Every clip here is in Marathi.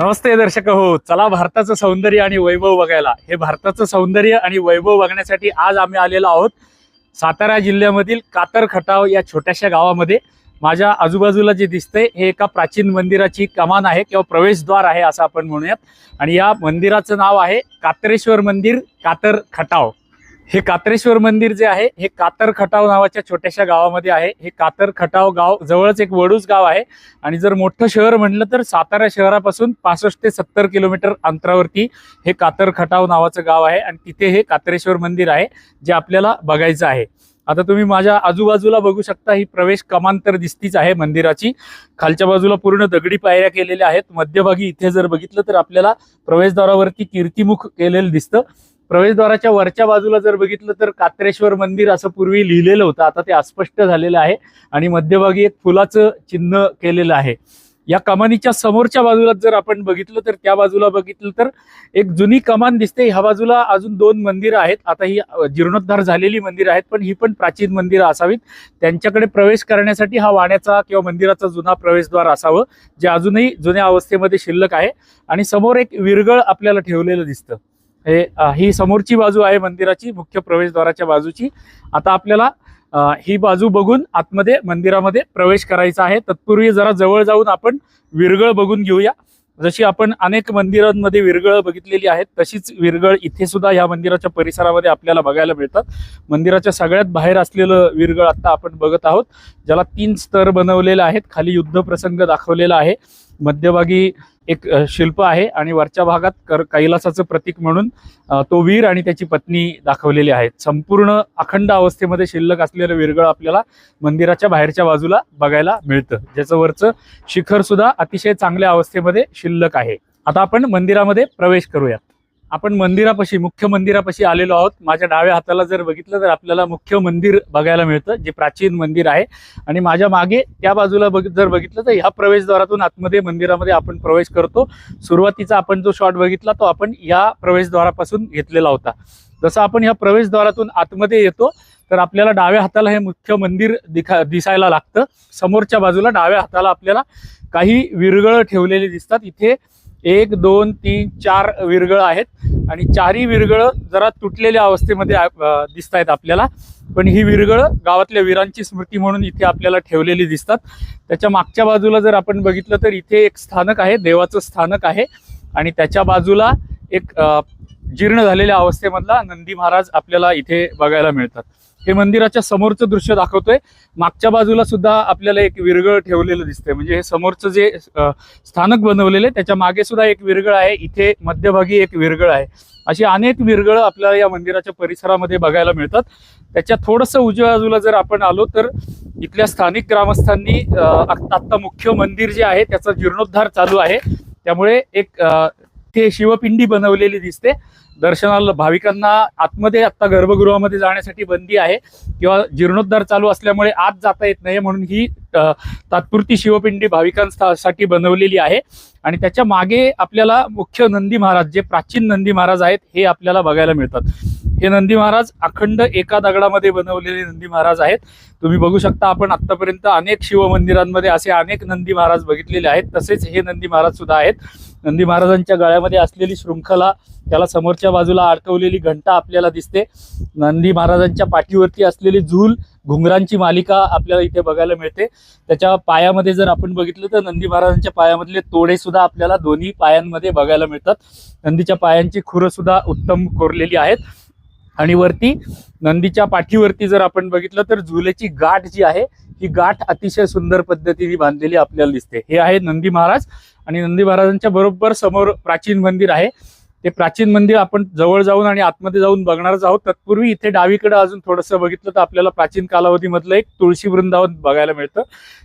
नमस्ते दर्शक हो चला भारताचं सौंदर्य आणि वैभव बघायला. हे भारताचं सौंदर्य आणि वैभव बघण्यासाठी आज आम्ही आलेलो आहोत सातारा जिल्ह्यामधील कातर खटाव या छोट्याशा गावामध्ये. माझ्या आजूबाजूला जे दिसतंय हे एका प्राचीन मंदिराची कमान आहे किंवा प्रवेशद्वार आहे असं आपण म्हणूयात. आणि या मंदिराचं नाव आहे कात्रेश्वर मंदिर कातर खटाव. हे कात्रेश्वर मंदिर जे आहे हे कातर खटाव नावाच्या छोट्याशा गावामध्ये आहे. हे कातर खटाव गाव जवळच एक वडूज गाव आहे. आणि जर मोठं शहर म्हटलं तर सातारा शहरापासून पासष्ट ते सत्तर किलोमीटर अंतरावरती हे कातर खटाव नावाचं गाव आहे. आणि तिथे हे कात्रेश्वर मंदिर आहे जे आपल्याला बघायचं आहे. आता तुम्ही माझ्या आजूबाजूला बघू शकता ही प्रवेश कमान तर दिसतीच आहे मंदिराची. खालच्या बाजूला पूर्ण दगडी पायऱ्या केलेल्या आहेत. मध्यभागी इथे जर बघितलं तर आपल्याला प्रवेशद्वारावरती कीर्तिमुख केलेलं दिसतं. प्रवेशद्वाराच्या वरच्या बाजूला जर बघितलं तर कात्रेश्वर मंदिर असं पूर्वी लिहिलेलं होतं. आता ते अस्पष्ट झालेलं आहे आणि मध्यभागी एक फुलाचं चिन्ह केलेलं आहे. या कमानीच्या समोरच्या बाजूला जर आपण बघितलं तर त्या बाजूला बघितलं तर एक जुनी कमान दिसते. ह्या बाजूला अजून दोन मंदिरं आहेत. आता ही जीर्णोद्धार झालेली मंदिरं आहेत पण ही पण प्राचीन मंदिरं असावीत. त्यांच्याकडे प्रवेश करण्यासाठी हा वाण्याचा किंवा मंदिराचा जुना प्रवेशद्वार असावं जे अजूनही जुन्या अवस्थेमध्ये शिल्लक आहे. आणि समोर एक विरगळ आपल्याला ठेवलेलं दिसतं. हे ही समोरची बाजू आहे मंदिराची मुख्य प्रवेशद्वाराच्या बाजूची. आता आपल्याला ही बाजू बघून आतमध्ये मंदिरामध्ये प्रवेश करायचा आहे. तत्पूर्वी जरा जवळ जाऊन आपण विरगळ बघून घेऊया. जशी आपण अनेक मंदिरांमध्ये विरगळ बघितलेली आहेत तशीच विरगळ इथे सुद्धा या मंदिराच्या परिसरामध्ये आपल्याला बघायला मिळतात. मंदिराच्या सगळ्यात बाहेर असलेलं विरगळ आता आपण बघत आहोत ज्याला तीन स्तर बनवलेले आहेत. खाली युद्ध प्रसंग दाखवलेला आहे. मध्यभागी एक शिल्प आहे आणि वरच्या भागात कर कैलासाचं प्रतीक म्हणून तो वीर आणि त्याची पत्नी दाखवलेली आहेत. संपूर्ण अखंड अवस्थेमध्ये शिल्लक असलेलं विरगळ आपल्याला मंदिराच्या बाहेरच्या बाजूला बघायला मिळतं. ज्याचं वरचं शिखर सुद्धा अतिशय चांगल्या अवस्थेमध्ये शिल्लक आहे. आता आपण मंदिरामध्ये प्रवेश करूयात. आपण मंदिरापाशी मुख्य मंदिरापाशी आलेलो आहोत. माझ्या डाव्या हाताला जर बघितलं तर आपल्याला मुख्य मंदिर बघायला मिळतं जे प्राचीन मंदिर आहे. आणि माझ्या मागे त्या बाजूला बघ जर बघितलं तर ह्या प्रवेशद्वारातून आतमध्ये मंदिरामध्ये आपण प्रवेश करतो. सुरुवातीचा आपण जो शॉट बघितला तो आपण या प्रवेशद्वारापासून घेतलेला होता. जसं आपण ह्या प्रवेशद्वारातून आतमध्ये येतो तर आपल्याला डाव्या हाताला हे मुख्य मंदिर दिखा दिसायला लागतं. समोरच्या बाजूला डाव्या हाताला आपल्याला काही विरगळ ठेवलेली दिसतात. इथे एक दोन तीन चार विरगळ आहेत. आणि चारही विरगळ जरा तुटलेल्या अवस्थेमध्ये दिसत आहेत आपल्याला. पण ही विरगळ गावातल्या वीरांची स्मृती म्हणून इथे आपल्याला ठेवलेली दिसतात. त्याच्या मागच्या बाजूला जर आपण बघितलं तर इथे एक स्थानक आहे देवाचं स्थानक आहे. आणि त्याच्या बाजूला एक जीर्ण झालेल्या अवस्थेमधला नंदी महाराज आपल्याला इथे बघायला मिळतात. हे मंदिराच्या समोरचं दृश्य दाखवतोय. मागच्या बाजूला सुद्धा आपल्याला एक विरगळ ठेवलेलं दिसतंय. म्हणजे हे समोरचं जे स्थानक बनवलेलं आहे त्याच्यामागे सुद्धा एक विरगळ आहे. इथे मध्यभागी एक विरगळ आहे. अशी अनेक विरगळ आपल्याला या मंदिराच्या परिसरामध्ये बघायला मिळतात. त्याच्या थोडंसं उजव्या बाजूला जर आपण आलो तर इथल्या स्थानिक ग्रामस्थांनी आत्ता मुख्य मंदिर जे आहे त्याचा जीर्णोद्धार चालू आहे. त्यामुळे एक ते शिवपिंडी बनवलेली दिसते. दर्शनाला भाविकांना आतमध्ये आता गर्भगृहामध्ये जाण्यासाठी बंदी आहे किंवा जीर्णोद्धार चालू असल्यामुळे आत जाता येत नाही म्हणून ही तात्पुरती शिवपिंडी भाविकांसाठी बनवलेली आहे. आणि त्याच्यामागे आपल्याला मुख्य नंदी महाराज जे प्राचीन नंदी महाराज आहेत हे आपल्याला बघायला मिळतात. हे नंदी महाराज अखंड एका दगडामध्ये बनवलेले नंदी महाराज आहेत. तुम्ही बघू शकता आपण आतापर्यंत अनेक शिवमंदिरांमध्ये असे अनेक नंदी महाराज बघितलेले आहेत. तसेच हे नंदी महाराज सुद्धा आहेत. नंदी महाराजांच्या गळ्यामध्ये असलेली शृंखला त्याला समोरच्या बाजूला अडकवलेली घंटा आपल्याला दिसते. नंदी महाराजांच्या पाठीवरती असलेली झूल घुंगरांची मालिका आपल्याला इथे बघायला मिळते. त्याच्या पायामध्ये जर आपण बघितलं तर नंदी महाराजांच्या पायामधले तोडे सुद्धा आपल्याला दोन्ही पायांमध्ये बघायला मिळतात. नंदीच्या पायांची खुरं सुद्धा उत्तम कोरलेली आहेत. आणि वरती नंदीच्या पाठीवरती जर आपण बघितलं तर झुलेची गाठ जी आहे ही गाठ अतिशय सुंदर पद्धतीने बांधलेली आपल्याला दिसते. हे आहे नंदी महाराज. आणि नंदी महाराजांच्या बरोबर समोर प्राचीन मंदिर आहे. ते प्राचीन मंदिर आपण जवळ जाऊन आणि आतमध्ये जाऊन बघणारच आहोत. तत्पूर्वी इथे डावीकडे अजून थोडंसं बघितलं तर आपल्याला प्राचीन कालावधीमधलं एक तुळशी वृंदावन बघायला मिळतं.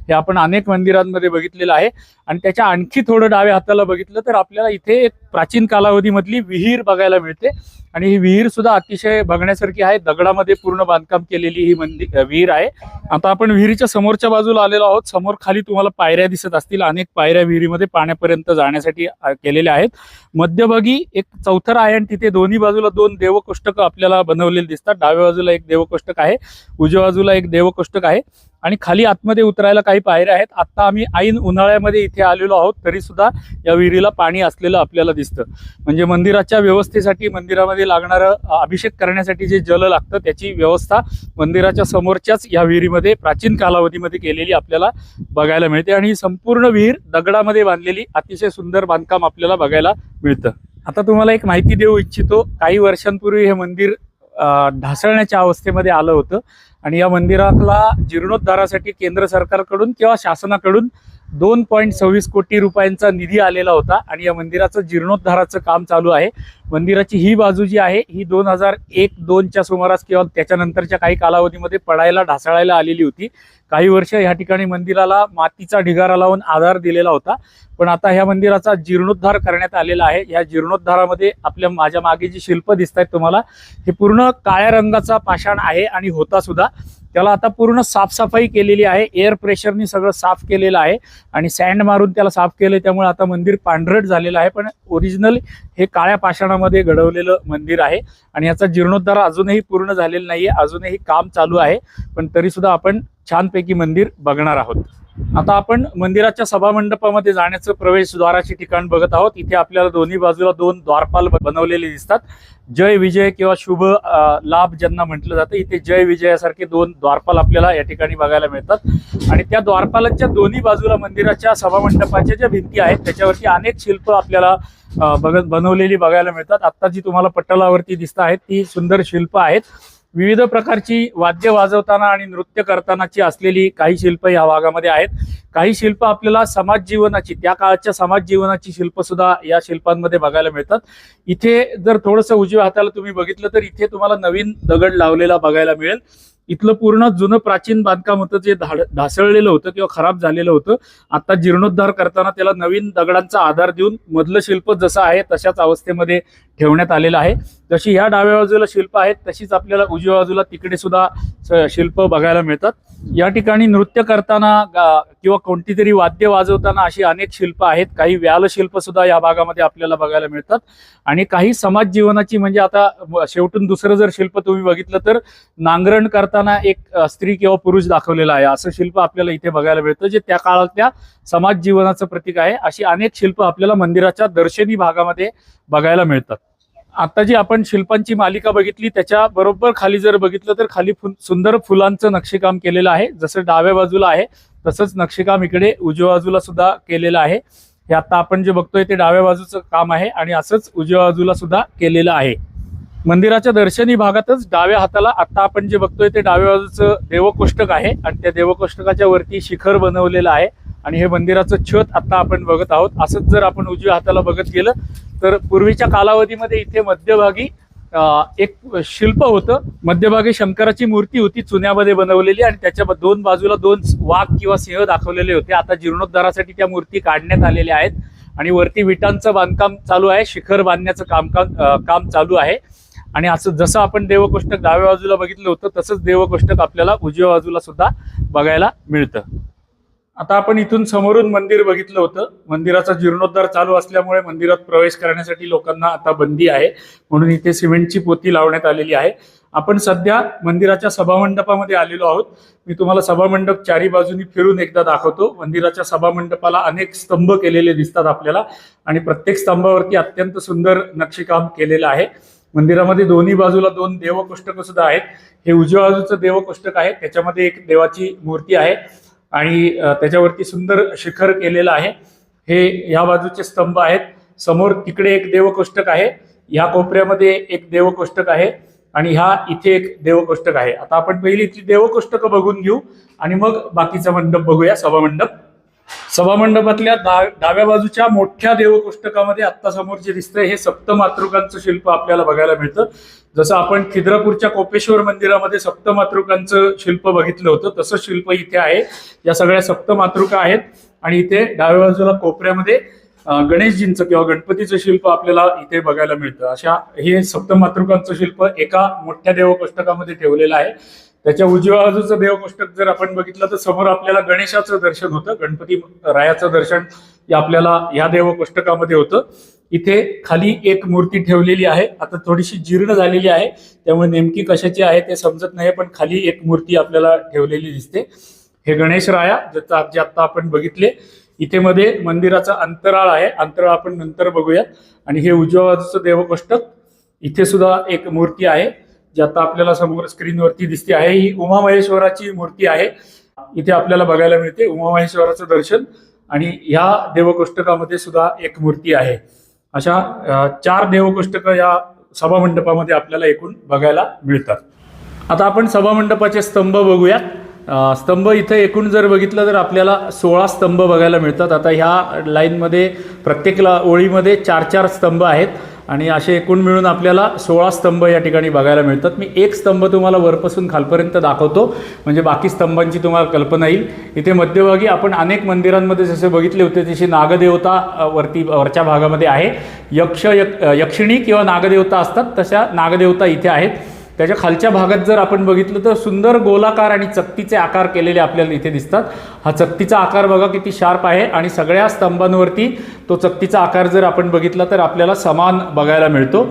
हे आपण अनेक मंदिरांमध्ये बघितलेलं आहे. आणि त्याच्या आणखी थोडं डाव्या हाताला बघितलं तर आपल्याला इथे एक प्राचीन कालावधीमधली विहीर बघायला मिळते. आणि ही विहीर सुद्धा अतिशय बघण्यासारखी आहे. दगडामध्ये पूर्ण बांधकाम केलेली ही मंदिर विहीर आहे. आता आपण विहिरीच्या समोरच्या बाजूला आलेलो आहोत. समोर खाली तुम्हाला पायऱ्या दिसत असतील. अनेक पायऱ्या विहिरीमध्ये पाण्यापर्यंत जाण्यासाठी केलेल्या आहेत. मध्यभागी एक एक चौथर आहे आणि तिथे दोन्ही बाजूला दोन देवकोष्टक आपल्याला बनवलेले दिसतात. डाव्या बाजूला एक देवकोष्टक आहे उजव्या बाजूला एक देवकोष्टक आहे आणि खाली आतमध्ये उतरायला काही पायऱ्या आहेत. आता आम्ही ऐन उन्हाळ्यामध्ये इथे आलेलो आहोत तरी सुद्धा या विहिरीला पाणी असलेलं आपल्याला दिसतं. म्हणजे मंदिराच्या व्यवस्थेसाठी मंदिरामध्ये लागणारं अभिषेक करण्यासाठी जे जल लागतं त्याची व्यवस्था मंदिराच्या समोरच्याच या विहिरीमध्ये प्राचीन कालावधीमध्ये केलेली आपल्याला बघायला मिळते. आणि ही संपूर्ण विहीर दगडामध्ये बांधलेली अतिशय सुंदर बांधकाम आपल्याला बघायला मिळतं. आता तुम्हाला एक माहिती देऊ इच्छितो काही वर्षांपूर्वी हे मंदिर ढासळण्याच्या अवस्थेमध्ये आलं होतं. आणि या मंदिराला जीर्णोद्धारासाठी केंद्र सरकारकडून किंवा शासनाकडून दोन पॉईंट सव्वीस कोटी रुपयांचा निधी आलेला होता आणि या मंदिराचं जीर्णोद्धाराचं काम चालू आहे. मंदिराची ही बाजू जी आहे ही दोन हजार एक दोनच्या सुमारास किंवा त्याच्यानंतरच्या काही कालावधीमध्ये पडायला ढासळायला आलेली होती. काही वर्ष या ठिकाणी मंदिराला मातीचा ढिगारा लावून आधार दिलेला होता. पण आता ह्या मंदिराचा जीर्णोद्धार करण्यात आलेला आहे. या जीर्णोद्धारामध्ये आपल्या माझ्या मागे जी शिल्प दिसत आहेत तुम्हाला हे पूर्ण काळ्या रंगाचा पाषाण आहे आणि होता सुद्धा. त्याला आता पूर्ण साफसफाई केलेली आहे. एअर प्रेशरनी सगळं साफ केलेलं आहे. आणि सँड मारून त्याला साफ केलं त्यामुळे आता मंदिर पांढरट झालेलं आहे. पण ओरिजिनल हे काळ्या पाषाणामध्ये घडवलेलं मंदिर आहे. आणि याचा जीर्णोद्धार अजूनही पूर्ण झालेला नाहीये. अजूनही काम चालू आहे. पण तरीसुद्धा आपण छानपैकी मंदिर बघणार आहोत. आता आपण मंदिराच्या सभामंडपामध्ये जाण्याचं प्रवेशद्वाराचे ठिकाण बघत आहोत. इथे आपल्याला दोन्ही बाजूला दोन द्वारपाल बनवलेले दिसतात. जय विजय किंवा शुभ लाभ ज्यांना म्हटलं जातं इथे जय विजयासारखे दोन द्वारपाल आपल्याला या ठिकाणी बघायला मिळतात. आणि त्या द्वारपालाच्या दोन्ही बाजूला मंदिराच्या सभामंडपाच्या ज्या भिंती आहेत त्याच्यावरती अनेक शिल्प आपल्याला बघत बनवलेली बघायला मिळतात. आता जी तुम्हाला पटलावरती दिसत आहेत ती सुंदर शिल्प आहेत. विविध प्रकारची वाद्य वाजवताना आणि नृत्य करतानाची असलेली काही शिल्प या भागामध्ये आहेत. काही शिल्प आपल्याला समाज जीवनाची त्या काळाच्या समाज जीवनाची शिल्प सुद्धा या शिल्पांमध्ये बघायला मिळतात. इथे जर थोडंसं उजव्या हाताला तुम्ही बघितलं तर इथे तुम्हाला नवीन दगड लावलेला बघायला मिळेल. इथलं पूर्ण जुनं प्राचीन बांधकाम होतं जे धाड ढासळलेलं होतं किंवा खराब झालेलं होतं आता जीर्णोद्धार करताना त्याला नवीन दगडांचा आधार देऊन मधलं शिल्प जसं आहे तशाच अवस्थेमध्ये ठेवण्यात आलेलं आहे. जशी ह्या डाव्या बाजूला शिल्प आहेत तशीच आपल्याला उजव्या बाजूला तिकडे सुद्धा स- शिल्प बघायला मिळतात. या ठिकाणी नृत्य करताना किंवा कोणती तरी वाद्य वाजवताना अशी अनेक शिल्प आहेत. काही व्याल शिल्प सुद्धा या भागामध्ये आपल्याला बघायला मिळतात. आणि काही समाज जीवनाची म्हणजे आता शेवटून दुसरं जर शिल्प तुम्ही बघितलं तर नांगरण करता करताना एक स्त्री किंवा पुरुष दाखवलेला आहे. असं शिल्प आपल्याला इथे बघायला मिळतं जे त्या काळातल्या समाज जीवनाचं प्रतीक आहे. अशी अनेक शिल्प आपल्याला मंदिराच्या दर्शनी भागामध्ये बघायला मिळतात. आता जी आपण शिल्पांची मालिका बघितली त्याच्या बरोबर खाली जर बघितलं तर खाली फुल सुंदर फुलांचं नक्षीकाम केलेलं आहे. जसं डाव्या बाजूला आहे तसंच नक्षीकाम इकडे उजव्या बाजूला सुद्धा केलेलं आहे. हे आता आपण जे बघतोय ते डाव्या बाजूचं काम आहे आणि असंच उजव्या बाजूला सुद्धा केलेलं आहे. मंदिराच्या दर्शनी भागातच डाव्या हाताला आता आपण जे बघतोय ते डाव्या बाजूचं देवकोष्टक आहे आणि त्या देवकोष्टकाच्या वरती शिखर बनवलेलं आहे आणि हे मंदिराचं छत आता आपण बघत आहोत. असंच जर आपण उजव्या हाताला बघत गेलं तर पूर्वीच्या कालावधीमध्ये इथे मध्यभागी एक शिल्प होतं. मध्यभागी शंकराची मूर्ती होती चुन्यामध्ये बनवलेली आणि त्याच्या दोन बाजूला दोन वाघ किंवा सिंह दाखवलेले होते. आता जीर्णोद्धारासाठी त्या मूर्ती काढण्यात आलेल्या आहेत आणि वरती विटांचं बांधकाम चालू आहे. शिखर बांधण्याचं कामकाम काम चालू आहे. आणि असं जसं आपण देवकोष्टक डाव्या बाजूला बघितलं होतं तसंच देवकोष्टक आपल्याला उजव्या बाजूला सुद्धा बघायला मिळतं. आता आपण इथून समोरून मंदिर बघितलं होतं. मंदिराचा जीर्णोद्धार चालू असल्यामुळे मंदिरात प्रवेश करण्यासाठी लोकांना आता बंदी आहे. म्हणून इथे सिमेंटची पोती लावण्यात आलेली आहे. आपण सध्या मंदिराच्या सभामंडपामध्ये आलेलो आहोत. मी तुम्हाला सभामंडप चारी बाजूनी फिरून एकदा दाखवतो. मंदिराच्या सभामंडपाला अनेक स्तंभ केलेले दिसतात आपल्याला. आणि प्रत्येक स्तंभावरती अत्यंत सुंदर नक्षीकाम केलेलं आहे. मंदिरामध्ये दोन्ही बाजूला दोन देवकोष्टक सुद्धा आहेत. हे उजव्या बाजूचं देवकोष्टक आहे. त्याच्यामध्ये एक देवाची मूर्ती आहे आणि त्याच्यावरती सुंदर शिखर केलेलं आहे. हे या बाजूचे स्तंभ आहेत. समोर तिकडे एक देवकोष्टक आहे. या कोपऱ्यामध्ये एक देवकोष्टक आहे आणि ह्या इथे एक देवकोष्टक आहे. आता आपण पहिली इथली देवकोष्टक बघून घेऊ आणि मग बाकीचा मंडप बघूया सभामंडप. सभामंडपातल्या डाव्या बाजूच्या मोठ्या देवकोष्टकामध्ये आत्ता समोर जे दिसतंय हे सप्तमातृकांचं शिल्प आपल्याला बघायला मिळतं. जसं आपण खिद्रापूरच्या कोपेश्वर मंदिरामध्ये सप्तमातृकांचं शिल्प बघितलं होतं तसं शिल्प इथे आहे. या सगळ्या सप्तमातृका आहेत आणि इथे डाव्या बाजूला कोपऱ्यामध्ये गणेशजींचं किंवा गणपतीचं शिल्प आपल्याला इथे बघायला मिळतं. अशा हे सप्तमातृकांचं शिल्प एका मोठ्या देवकोष्टकामध्ये ठेवलेलं आहे. त्याच्या उजव्या बाजूचं देवकोष्टक जर आपण बघितलं तर समोर आपल्याला गणेशाचं दर्शन होतं गणपती रायाचं दर्शन आपल्याला या देवकोष्टकामध्ये होतं. इथे खाली एक मूर्ती ठेवलेली आहे. आता थोडीशी जीर्ण झालेली आहे. त्यामुळे नेमकी कशाची आहे ते समजत नाही पण खाली एक मूर्ती आपल्याला ठेवलेली दिसते. हे गणेश राया ज्याचा जे आता आपण बघितले इथे मध्ये मंदिराचा अंतराळ आहे. अंतराळ आपण नंतर बघूयात. आणि हे उजव्या बाजूचं देवकोष्टक इथे सुद्धा एक मूर्ती आहे. जी आता आपल्याला समोर स्क्रीनवरती दिसते आहे ही उमामहेश्वराची मूर्ती आहे. इथे आपल्याला बघायला मिळते उमामहेश्वराचं दर्शन आणि ह्या देवकोष्टकामध्ये सुद्धा एक मूर्ती आहे. अशा चार देवकोष्टक या सभामंडपामध्ये आपल्याला एकूण बघायला मिळतात. आता आपण सभामंडपाचे स्तंभ बघूयात. स्तंभ इथे एकूण जर बघितलं तर आपल्याला सोळा स्तंभ बघायला मिळतात. आता ह्या लाईनमध्ये प्रत्येक ओळीमध्ये चार चार स्तंभ आहेत. आणि असे एकूण मिळून आपल्याला सोळा स्तंभ या ठिकाणी बघायला मिळतात. मी एक स्तंभ तुम्हाला वरपासून खालपर्यंत दाखवतो. म्हणजे बाकी स्तंभांची तुम्हाला कल्पना येईल. इथे मध्यभागी आपण अनेक मंदिरांमध्ये जसे बघितले होते तशी नागदेवता वरती वरच्या भागामध्ये आहे. यक्ष यक यक्षिणी किंवा नागदेवता असतात तशा नागदेवता इथे आहेत. त्याच्या खालच्या भागात जर आपण बघितलं तर सुंदर गोलाकार आणि चकतीचे आकार केलेले आपल्याला इथे दिसतात. हा चकतीचा आकार बघा किती शार्प आहे आणि सगळ्या स्तंभांवरती तो चकतीचा आकार जर आपण बघितला तर आपल्याला समान बघायला मिळतो.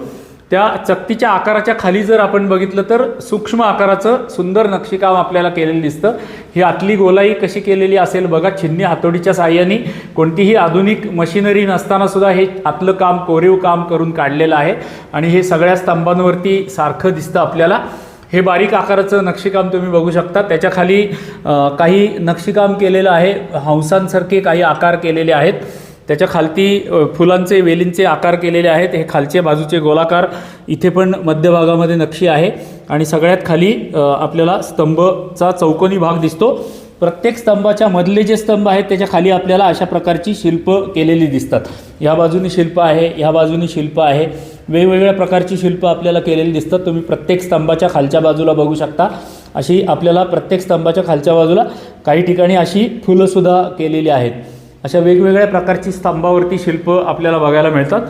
त्या चकतीच्या आकाराच्या खाली जर आपण बघितलं तर सूक्ष्म आकाराचं सुंदर नक्षीकाम आपल्याला केलेलं दिसतं. ही आतली गोलाई कशी केलेली असेल बघा छिन्नी हातोडीच्या साह्याने. कोणतीही आधुनिक मशिनरी नसताना सुद्धा हे आतलं काम कोरीव काम करून काढलेलं आहे. आणि हे सगळ्या स्तंभांवरती सारखं दिसतं आपल्याला. हे बारीक आकाराचं नक्षीकाम तुम्ही बघू शकता. त्याच्याखाली काही नक्षीकाम केलेलं आहे. हंसांसारखे काही आकार केलेले आहेत. त्याच्या खालती फुलांचे वेलींचे आकार केलेले आहेत. हे खालचे बाजूचे गोलाकार इथे पण मध्यभागामध्ये नक्षी आहे. आणि सगळ्यात खाली आपल्याला स्तंभचा चौकोनी भाग दिसतो. प्रत्येक स्तंभाच्या मधले जे स्तंभ आहेत त्याच्याखाली आपल्याला अशा प्रकारची शिल्प केलेली दिसतात. ह्या बाजूनी शिल्प आहे ह्या बाजूनी शिल्प आहे. वेगवेगळ्या प्रकारची शिल्प आपल्याला केलेली दिसतात. तुम्ही प्रत्येक स्तंभाच्या खालच्या बाजूला बघू शकता. अशी आपल्याला प्रत्येक स्तंभाच्या खालच्या बाजूला काही ठिकाणी अशी फुलंसुद्धा केलेली आहेत. अशा वेगवेगळ्या प्रकारची स्तंभावरती शिल्प आपल्याला बघायला मिळतात.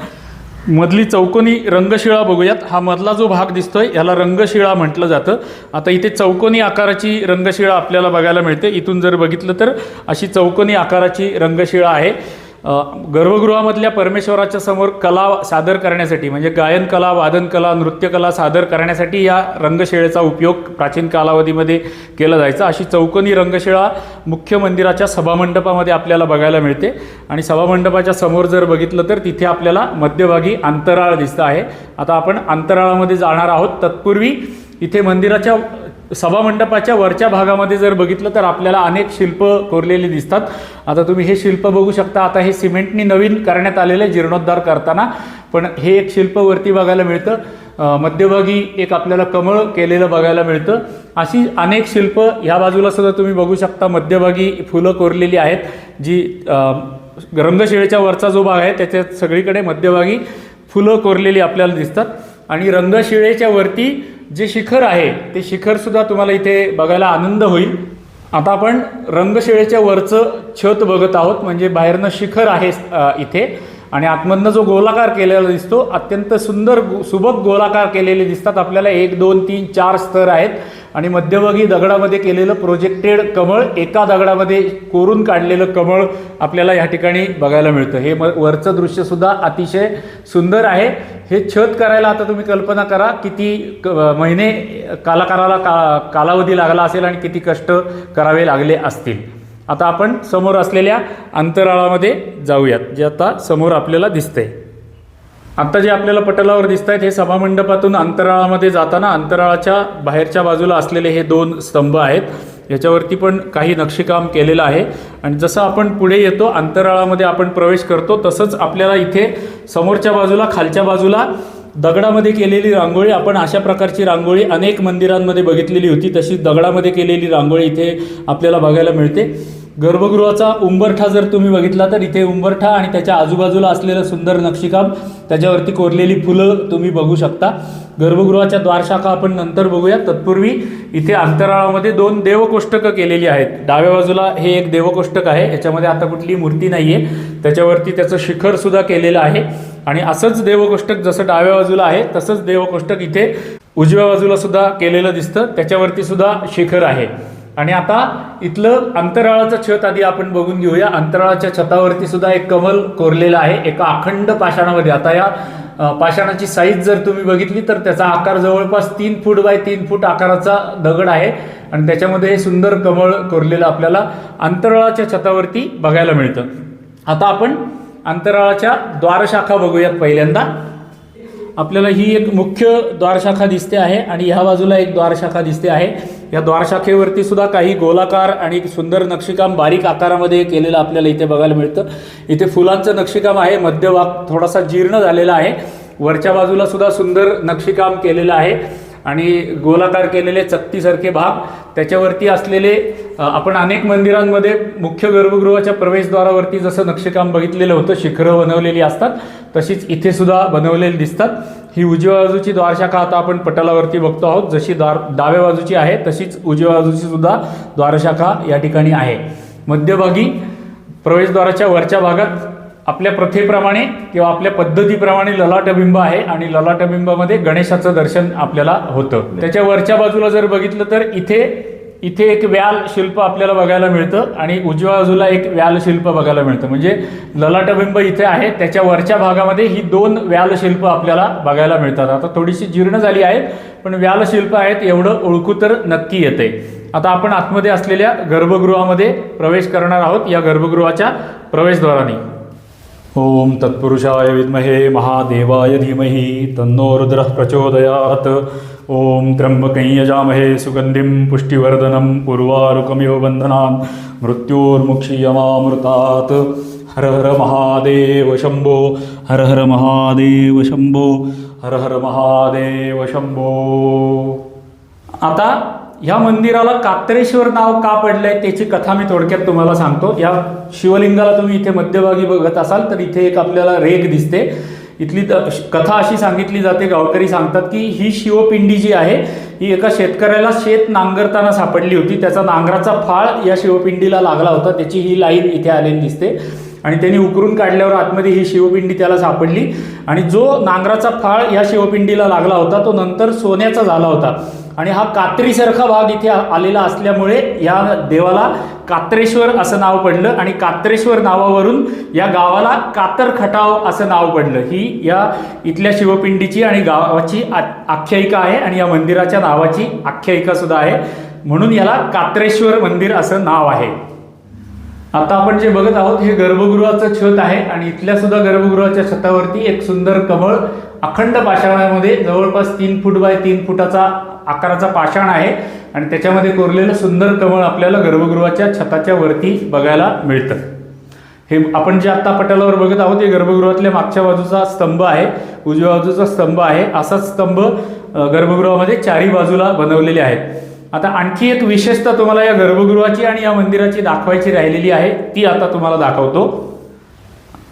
मधली चौकोनी रंगशिळा बघूयात. हा मधला जो भाग दिसतोय याला रंगशिळा म्हटलं जातं. आता इथे चौकोनी आकाराची रंगशिळा आपल्याला बघायला मिळते. इथून जर बघितलं तर अशी चौकोनी आकाराची रंगशिळा आहे. गर्भगृहामधल्या परमेश्वराच्या समोर कला सादर करण्यासाठी म्हणजे गायन कला वादन कला नृत्यकला सादर करण्यासाठी या रंगशिळेचा उपयोग प्राचीन कालावधीमध्ये केला जायचा. अशी चौकोनी रंगशिळा मुख्य मंदिराच्या सभामंडपामध्ये आपल्याला बघायला मिळते. आणि सभामंडपाच्या समोर जर बघितलं तर तिथे आपल्याला मध्यभागी अंतराळ दिसतं आहे. आता आपण अंतराळामध्ये जाणार आहोत. तत्पूर्वी इथे मंदिराच्या सभामंडपाच्या वरच्या भागामध्ये जर बघितलं तर आपल्याला अनेक शिल्प कोरलेली दिसतात. आता तुम्ही हे शिल्प बघू शकता. आता हे सिमेंटनी नवीन करण्यात आलेले जीर्णोद्धार करताना. पण हे एक शिल्प वरती बघायला मिळतं. मध्यभागी एक आपल्याला कमळ केलेलं बघायला मिळतं. अशी अनेक शिल्प ह्या बाजूला सुद्धा तुम्ही बघू शकता. मध्यभागी फुलं कोरलेली आहेत. जी रंगशिळेच्या वरचा जो भाग आहे त्याच्यात सगळीकडे मध्यभागी फुलं कोरलेली आपल्याला दिसतात. आणि रंगशिळेच्या वरती जे शिखर आहे ते शिखरसुद्धा तुम्हाला इथे बघायला आनंद होईल. आता आपण रंगशिळेच्या वरचं छत बघत आहोत म्हणजे बाहेरनं शिखर आहे इथे. आणि आतमधनं जो गोलाकार केलेला दिसतो अत्यंत सुंदर गो- सुबक गोलाकार केलेले दिसतात. आपल्याला एक दोन तीन चार स्तर आहेत. आणि मध्यभागी दगडामध्ये केलेलं प्रोजेक्टेड कमळ एका दगडामध्ये कोरून काढलेलं कमळ आपल्याला या ठिकाणी बघायला मिळतं. हे म वरचं दृश्यसुद्धा अतिशय सुंदर आहे. हे छत करायला आता तुम्ही कल्पना करा किती क- महिने कलाकाराला का कालावधी लागला असेल आणि किती कष्ट करावे लागले असतील. आता आपण समोर असलेल्या अंतराळामध्ये जाऊयात जे आता समोर आपल्याला दिसतंय. आता जे आपल्याला पटलावर दिसत आहेत हे सभामंडपातून अंतराळामध्ये जाताना अंतराळाच्या बाहेरच्या बाजूला असलेले हे दोन स्तंभ आहेत. याच्यावरती पण काही नक्षीकाम केलेलं आहे. आणि जसं आपण पुढे येतो अंतराळामध्ये आपण प्रवेश करतो तसंच आपल्याला इथे समोरच्या बाजूला खालच्या बाजूला दगडामध्ये केलेली रांगोळी आपण अशा प्रकारची रांगोळी अनेक मंदिरांमध्ये बघितलेली होती तशी दगडामध्ये केलेली रांगोळी इथे आपल्याला बघायला मिळते. गर्भगृहाचा उंबरठा जर तुम्ही बघितला तर इथे उंबरठा आणि त्याच्या आजूबाजूला असलेलं सुंदर नक्षीकाम त्याच्यावरती कोरलेली फुलं तुम्ही बघू शकता. गर्भगृहाच्या द्वारशाखा आपण नंतर बघूया. तत्पूर्वी इथे अंतराळामध्ये दोन देवकोष्टकं केलेली आहेत. डाव्या बाजूला हे एक देवकोष्टक आहे. याच्यामध्ये आता कुठली मूर्ती नाही आहे त्याच्यावरती त्याचं शिखर सुद्धा केलेलं आहे. आणि असंच देवकोष्टक जसं डाव्या बाजूला आहे तसंच देवकोष्टक इथे उजव्या बाजूला सुद्धा केलेलं दिसतं. त्याच्यावरती सुद्धा शिखर आहे. आणि आता इथलं अंतराळाचं छत आधी आपण बघून घेऊया. अंतराळाच्या छतावरती सुद्धा एक कमल कोरलेलं आहे. एका अखंड पाषाणामध्ये. आता या पाषाणाची साईज जर तुम्ही बघितली तर त्याचा आकार जवळपास तीन फूट बाय तीन फूट आकाराचा दगड आहे. आणि त्याच्यामध्ये हे सुंदर कमळ कोरलेलं आपल्याला अंतराळाच्या छतावरती बघायला मिळतं. आता आपण अंतराळाच्या द्वारशाखा बघूयात पहिल्यांदा. आपल्याला ही एक मुख्य द्वारशाखा दिसते आहे आणि ह्या बाजूला एक द्वारशाखा दिसते आहे. या द्वारशाखेवरती सुद्धा काही गोलाकार आणि सुंदर नक्षीकाम बारीक आकारामध्ये केलेलं आपल्याला इथे बघायला मिळतं. इथे फुलांचं नक्षीकाम आहे मध्यभाग थोडासा जीर्ण झालेला आहे. वरच्या बाजूला सुद्धा सुंदर नक्षीकाम केलेलं आहे. आणि गोलाकार केलेले चक्तीसारखे भाग त्याच्यावरती असलेले आपण अनेक मंदिरांमध्ये मुख्य गर्भगृहाच्या प्रवेशद्वारावरती जसं नक्षीकाम बघितलेलं होतं शिखरं बनवलेली असतात तशीच इथे सुद्धा बनवलेली दिसतात. ही उजव्या बाजूची द्वारशाखा आता आपण पटलावरती बघतो आहोत. जशी द्वार डाव्या बाजूची आहे तशीच उजव्या बाजूची सुद्धा द्वारशाखा या ठिकाणी आहे. मध्यभागी प्रवेशद्वाराच्या वरच्या भागात आपल्या प्रथेप्रमाणे किंवा आपल्या पद्धतीप्रमाणे ललाटबिंब आहे आणि ललाटबिंबामध्ये गणेशाचं दर्शन आपल्याला होतं. त्याच्या वरच्या बाजूला जर बघितलं तर इथे इथे एक व्याल शिल्प आपल्याला बघायला मिळतं आणि उजव्या बाजूला एक व्याल शिल्प बघायला मिळतं. म्हणजे ललाटबिंब इथे आहे त्याच्या वरच्या भागामध्ये ही दोन व्याल शिल्प आपल्याला बघायला मिळतात. आता थोडीशी जीर्ण झाली आहेत पण व्याल शिल्प आहेत एवढं ओळखू तर नक्की येते. आता आपण आतमध्ये असलेल्या गर्भगृहामध्ये प्रवेश करणार आहोत. या गर्भगृहाच्या प्रवेशद्वाराने. ओम तत्पुरुषाय विद्महे महादेवाय धीमहि तन्नो रुद्रः प्रचोदयात्। ॐ त्र्यंबकै यजामहे सुगन्धिं पुष्टिवर्धनं पूर्वारुकमिव बन्धनान् मृत्योर्मुक्षीयमामृतात्। हर हर महादेव शम्भो हर हर महादेव शम्भो हर हर महादेव शम्भो। आता ह्या मंदिराला कात्रेश्वर नाव का पडलंय त्याची कथा मी थोडक्यात तुम्हाला सांगतो. या शिवलिंगाला तुम्ही इथे मध्यभागी बघत असाल तर इथे एक आपल्याला रेख दिसते. इथली त- कथा अशी सांगितली जाते गावकरी सांगतात की ही शिवपिंडी जी आहे ही एका शेतकऱ्याला शेत नांगरताना सापडली होती. त्याचा नांगराचा फाळ या शिवपिंडीला लागला होता. त्याची ही लाईन इथे आलेली दिसते. आणि त्यांनी उकरून काढल्यावर आतमध्ये ही शिवपिंडी त्याला सापडली. आणि जो नांगराचा फाळ या शिवपिंडीला लागला होता तो नंतर सोन्याचा झाला होता. आणि हा कात्रीसारखा भाग इथे आलेला असल्यामुळे या देवाला कात्रेश्वर असं नाव पडलं आणि कात्रेश्वर नावावरून या गावाला कातर खटाव असं नाव पडलं. ही या इथल्या शिवपिंडीची आणि गावाची आख्यायिका आहे आणि या मंदिराच्या नावाची आख्यायिका सुद्धा आहे. म्हणून याला कात्रेश्वर मंदिर असं नाव आहे. आता आपण जे बघत आहोत हे गर्भगृहाचं छत आहे आणि इथल्या सुद्धा गर्भगृहाच्या छतावरती एक सुंदर कमळ अखंड पाषाणामध्ये जवळपास तीन फूट बाय तीन फुटाचा आकाराचा पाषाण आहे आणि त्याच्यामध्ये कोरलेलं सुंदर कमळ आपल्याला गर्भगृहाच्या छताच्या वरती बघायला मिळतं. हे आपण जे आत्ता पटलावर बघत आहोत हे गर्भगृहातल्या मागच्या बाजूचा स्तंभ आहे उजव्या बाजूचा स्तंभ आहे. असाच स्तंभ गर्भगृहामध्ये चारी बाजूला बनवलेले आहेत. आता आणखी एक विशेषता तुम्हाला या गर्भगृहाची आणि या मंदिराची दाखवायची राहिलेली आहे ती आता तुम्हाला दाखवतो.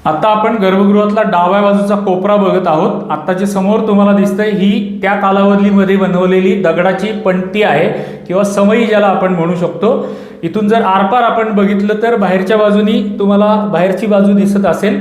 आता आपण गर्भगृहातला डाव्या बाजूचा कोपरा बघत आहोत. आता जे समोर तुम्हाला दिसतंय ही त्या कालावधीमध्ये बनवलेली दगडाची पणती आहे किंवा समयी ज्याला आपण म्हणू शकतो. इथून जर आरपार आपण बघितलं तर बाहेरच्या बाजूनी तुम्हाला बाहेरची बाजू दिसत असेल.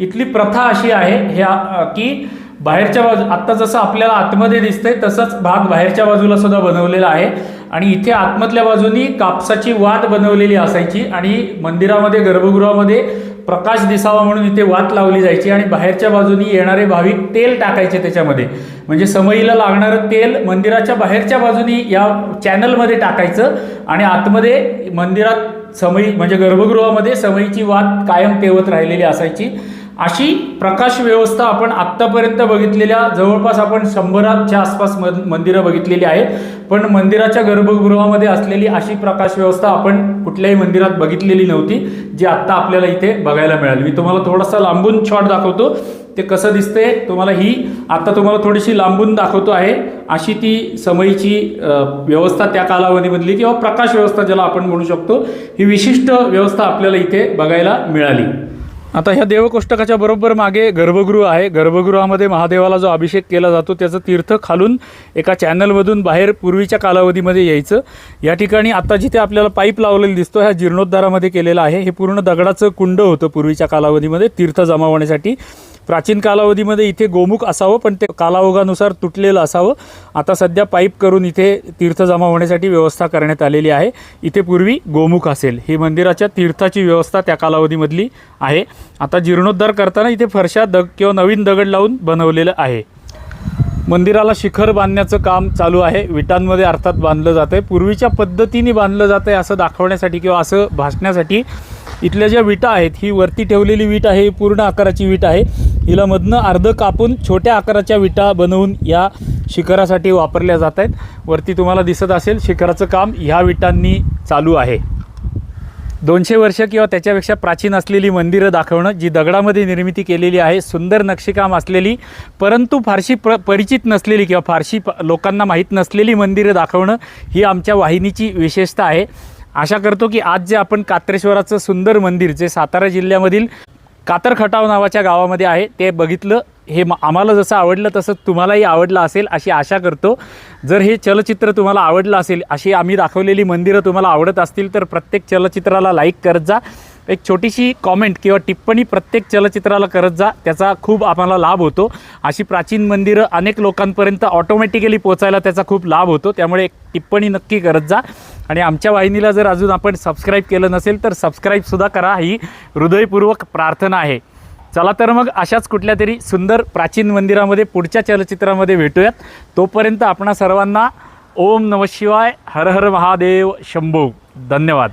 इथली प्रथा अशी आहे ह्या की बाहेरच्या बाजू आत्ता जसं आपल्याला आतमध्ये दिसतंय तसंच भाग बाहेरच्या बाजूला सुद्धा बनवलेला आहे. आणि इथे आतमधल्या बाजूनी कापसाची वात बनवलेली असायची आणि मंदिरामध्ये गर्भगृहामध्ये प्रकाश दिसावा म्हणून इथे वात लावली जायची आणि बाहेरच्या बाजूनी येणारे भाविक तेल टाकायचे त्याच्यामध्ये. म्हणजे समईला लागणारं तेल मंदिराच्या बाहेरच्या बाजूनी या चॅनलमध्ये टाकायचं आणि आतमध्ये मंदिरात समई म्हणजे गर्भगृहामध्ये समईची वात कायम तेवत राहिलेली असायची. अशी प्रकाश व्यवस्था आपण आत्तापर्यंत बघितलेल्या जवळपास आपण शंभराच्या आसपास मं- मंदिरं बघितलेली आहेत. पण मंदिराच्या गर्भगृहामध्ये असलेली अशी प्रकाश व्यवस्था आपण कुठल्याही मंदिरात बघितलेली नव्हती जी आत्ता आपल्याला इथे बघायला मिळाली. मी तुम्हाला थोडासा लांबून शॉट दाखवतो. ते कसं दिसते तुम्हाला ही आता तुम्हाला थोडीशी लांबून दाखवतो आहे. अशी ती समईची व्यवस्था त्या कालावधीमधली किंवा प्रकाश व्यवस्था ज्याला आपण म्हणू शकतो ही विशिष्ट व्यवस्था आपल्याला इथे बघायला मिळाली. आता ह्या देवकोष्टकाच्या बरोबर मागे गर्भगृह आहे. गर्भगृहामध्ये महादेवाला जो अभिषेक केला जातो त्याचं तीर्थ खालून एका चॅनलमधून बाहेर पूर्वीच्या कालावधीमध्ये यायचं. या ठिकाणी आता जिथे आपल्याला पाईप लावलेला दिसतो ह्या जीर्णोद्धारामध्ये केलेला आहे. हे पूर्ण दगडाचं कुंड होतं पूर्वीच्या कालावधीमध्ये तीर्थ जमावण्यासाठी. प्राचीन कालावधीमध्ये इथे गोमुख असावं पण ते कालावगानुसार तुटलेलं असावं. आता सध्या पाईप करून इथे तीर्थ जमा होण्यासाठी व्यवस्था करण्यात आलेली आहे. इथे पूर्वी गोमुख असेल. ही मंदिराच्या तीर्थाची व्यवस्था त्या कालावधीमधली आहे. आता जीर्णोद्धार करताना इथे फरशा दग किंवा नवीन दगड लावून बनवलेलं आहे. मंदिराला शिखर बांधण्याचं काम चालू आहे. विटांमध्ये अर्थात बांधलं जातं आहे पूर्वीच्या पद्धतीने बांधलं जातं आहे असं दाखवण्यासाठी किंवा असं भासण्यासाठी इथल्या ज्या विटा आहेत ही वरती ठेवलेली वीट आहे ही पूर्ण आकाराची वीट आहे. हिला मधनं अर्ध कापून छोट्या आकाराच्या विटा बनवून या शिखरासाठी वापरल्या जात आहेत. वरती तुम्हाला दिसत असेल शिखराचं काम ह्या विटांनी चालू आहे. दोनशे वर्ष किंवा त्याच्यापेक्षा प्राचीन असलेली मंदिरं दाखवणं जी दगडामध्ये निर्मिती केलेली आहे सुंदर नक्षीकाम असलेली परंतु फारशी प्र परिचित नसलेली किंवा फारशी प लोकांना माहीत नसलेली मंदिरं दाखवणं ही आमच्या वाहिनीची विशेषता आहे. आशा करतो की आज जे आपण कात्रेश्वराचं सुंदर मंदिर जे सातारा जिल्ह्यामधील कातरखटाव नावाच्या गावामध्ये आहे ते बघितलं. हे म- आम्हाला जसं आवडलं तसं तुम्हालाही आवडलं असेल अशी आशा करतो. जर हे चलचित्र तुम्हाला आवडलं असेल अशी आम्ही दाखवलेली मंदिरं तुम्हाला आवडत असतील तर प्रत्येक चलचित्राला लाईक करत जा. एक छोटीशी कॉमेंट किंवा टिप्पणी प्रत्येक चलचित्राला करत जा त्याचा खूप आम्हाला लाभ होतो. अशी प्राचीन मंदिरं अनेक लोकांपर्यंत ऑटोमॅटिकली पोचायला त्याचा खूप लाभ होतो. त्यामुळे एक टिप्पणी नक्की करत जा. आणि आमच्या वाहिनीला जर अजून आपण सबस्क्राईब केलं नसेल तर सबस्क्राईबसुद्धा करा. ही हृदयपूर्वक प्रार्थना आहे. चला तर मग अशाच कुठल्या तरी सुंदर प्राचीन मंदिरामध्ये पुढच्या चलचित्रामध्ये भेटूयात. तोपर्यंत आपणा सर्वांना ओम नमः शिवाय हर हर महादेव शंभू. धन्यवाद.